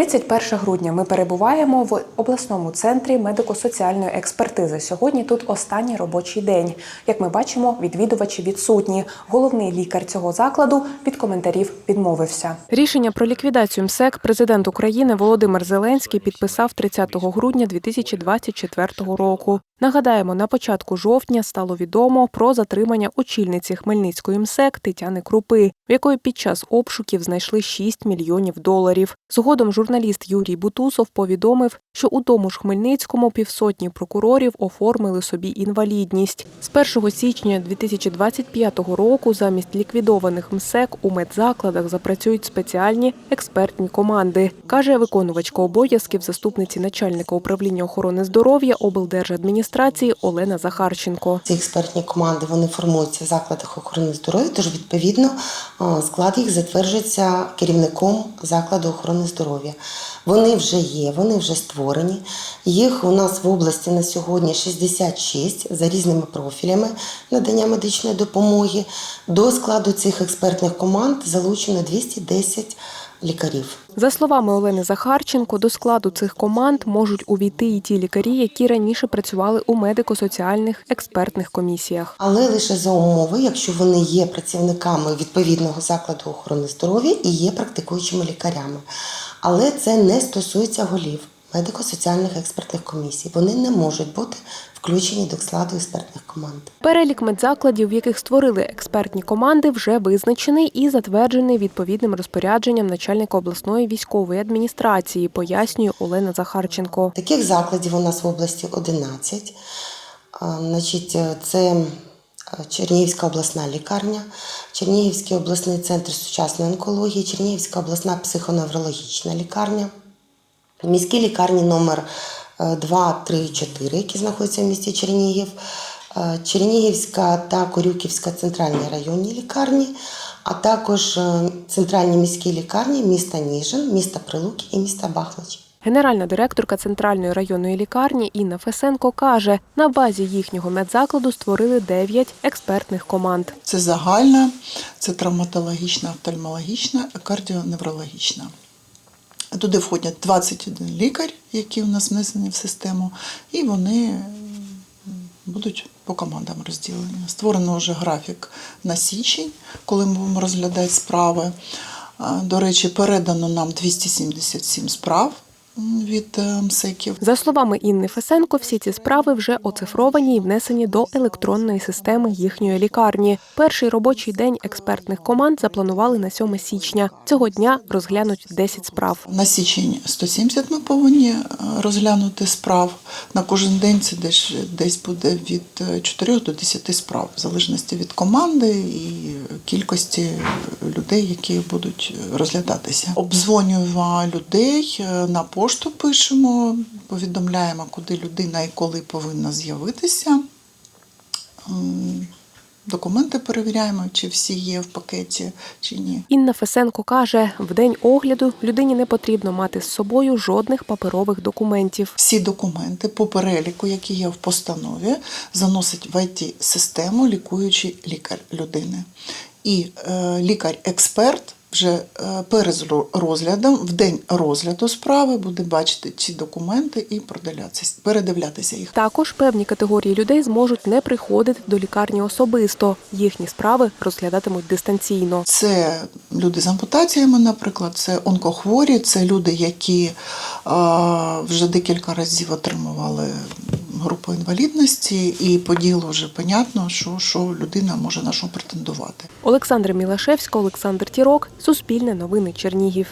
31 грудня ми перебуваємо в обласному центрі медико-соціальної експертизи. Сьогодні тут останній робочий день. Як ми бачимо, відвідувачі відсутні. Головний лікар цього закладу від коментарів відмовився. Рішення про ліквідацію МСЕК президент України Володимир Зеленський підписав 30 грудня 2024 року. Нагадаємо, на початку жовтня стало відомо про затримання очільниці Хмельницької МСЕК Тетяни Крупи, в якої під час обшуків знайшли 6 мільйонів доларів. Згодом журналіст Юрій Бутусов повідомив, що у тому ж Хмельницькому півсотні прокурорів оформили собі інвалідність. З 1 січня 2025 року замість ліквідованих МСЕК у медзакладах запрацюють спеціальні експертні команди, каже виконувачка обов'язків заступниці начальника управління охорони здоров'я облдержадміністрації Олена Захарченко. Ці експертні команди вони формуються в закладах охорони здоров'я, тож відповідно склад їх затверджується керівником закладу охорони здоров'я. Вони вже є, вони вже створені. Їх у нас в області на сьогодні 66 за різними профілями надання медичної допомоги. До складу цих експертних команд залучено 210 лікарів. За словами Олени Захарченко, до складу цих команд можуть увійти і ті лікарі, які раніше працювали у медико-соціальних експертних комісіях. Але лише за умови, якщо вони є працівниками відповідного закладу охорони здоров'я і є практикуючими лікарями. Але це не стосується голів медико-соціальних експертних комісій. Вони не можуть бути включені до складу експертних команд. Перелік медзакладів, в яких створили експертні команди, вже визначений і затверджений відповідним розпорядженням начальника обласної військової адміністрації, пояснює Олена Захарченко. Таких закладів у нас в області 11. Значить, е, це е, Чернігівська обласна лікарня, Чернігівський обласний центр сучасної онкології, Чернігівська обласна психоневрологічна лікарня, міські лікарні номер е, 2, 3, 4, які знаходяться в місті Чернігів, е, Чернігівська та Корюківська центральні районні лікарні, а також е, центральні міські лікарні міста Ніжин, міста Прилуки і міста Бахмач. Генеральна директорка центральної районної лікарні Інна Фесенко каже, на базі їхнього медзакладу створили 9 експертних команд. Це загальна, це травматологічна, офтальмологічна, кардіоневрологічна. Туди входять 21 лікар, які у нас внесені в систему, і вони будуть по командам розділені. Створено вже графік на січень, коли ми будемо розглядати справи. До речі, передано нам 277 справ від е, МСЕКів. За словами Інни Фесенко, всі ці справи вже оцифровані і внесені до електронної системи їхньої лікарні. Перший робочий день експертних команд запланували на 7 січня. Цього дня розглянуть 10 справ. На січень 170 ми повинні е, розглянути справ. На кожен день це десь, десь буде від е, 4 до 10 справ, в залежності від команди і кількості людей, які будуть розглядатися. Обдзвонюємо людей, е, на пошту пишемо, повідомляємо, куди людина і коли повинна з'явитися. Документи перевіряємо, чи всі є в пакеті, чи ні. Інна Фесенко каже, в день огляду людині не потрібно мати з собою жодних паперових документів. Всі документи по переліку, які є в постанові, заносить в it систему лікуючий лікар людини. І е, лікар-експерт вже е, перед розглядом, в день розгляду справи, буде бачити ці документи і передивлятися їх. Також певні категорії людей зможуть не приходити до лікарні особисто. Їхні справи розглядатимуть дистанційно. Це люди з ампутаціями, наприклад, це онкохворі, це люди, які вже декілька разів отримували групу інвалідності, і по ділу вже понятно, що, що людина може на що претендувати. Олександр Мілашевська, Олександр Тірок, Суспільне новини Чернігів.